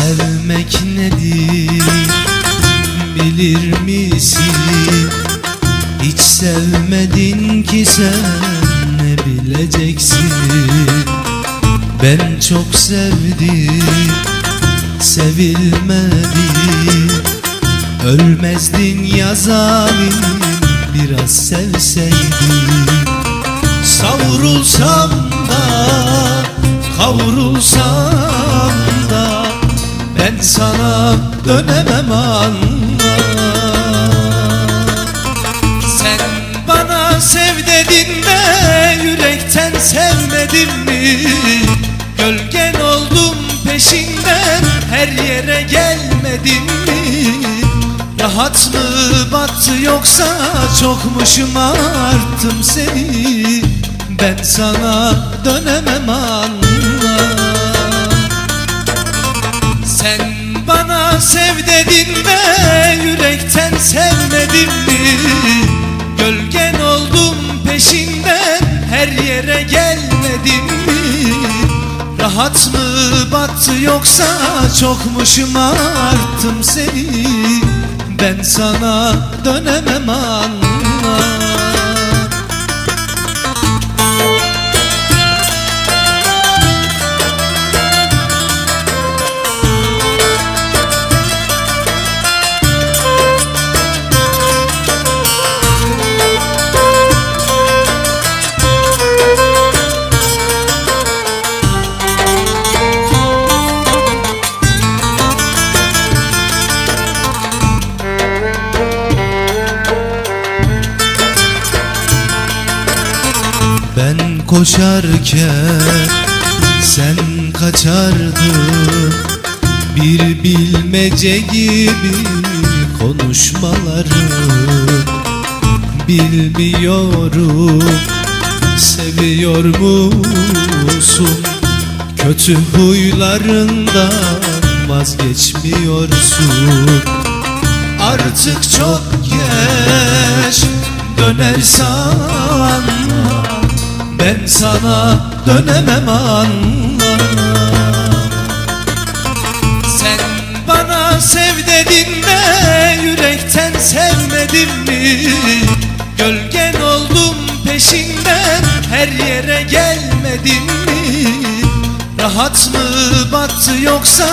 Sevmek nedir bilir misin? Hiç sevmedin ki sen ne bileceksin? Ben çok sevdim, sevilmedim Ölmezdin ya biraz sevseydin Savrulsam da, kavrulsam sana dönemem anla Sen bana sev dedin de yürekten sevmedin mi? Gölgen oldum peşinden her yere gelmedin mi? Rahat mı battı yoksa çok mu şımarttım seni? Ben sana dönemem anla sev dedin de yürekten sevmedin mi? Gölgen oldum peşinden her yere gelmedin mi? Rahat mı battı yoksa çok mu şımarttım seni? Ben sana dönemem anla koşarken sen kaçardın. Bir bilmece gibi konuşmaların Bilmiyorum. Seviyor musun? Kötü huylarından vazgeçmiyorsun. Artık çok geç döner sanma Ben sana dönemem anla Sen bana sev dedin de yürekten sevmedin mi? Gölgen oldum peşinden her yere gelmedin mi? Rahat mı battı yoksa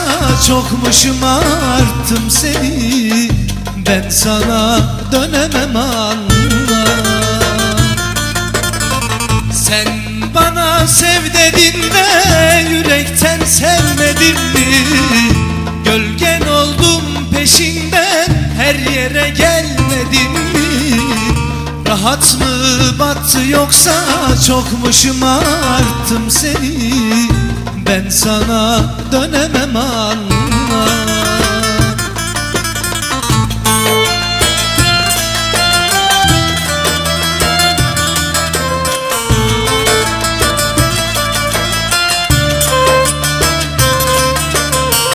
çok mu şımarttım seni? Ben sana dönemem anla sen bana sev dedin de yürekten sevmedin mi? Gölgen oldum peşinden her yere gelmedin mi? Rahat mı battı yoksa çok mu şımarttım seni? Ben sana dönemem anla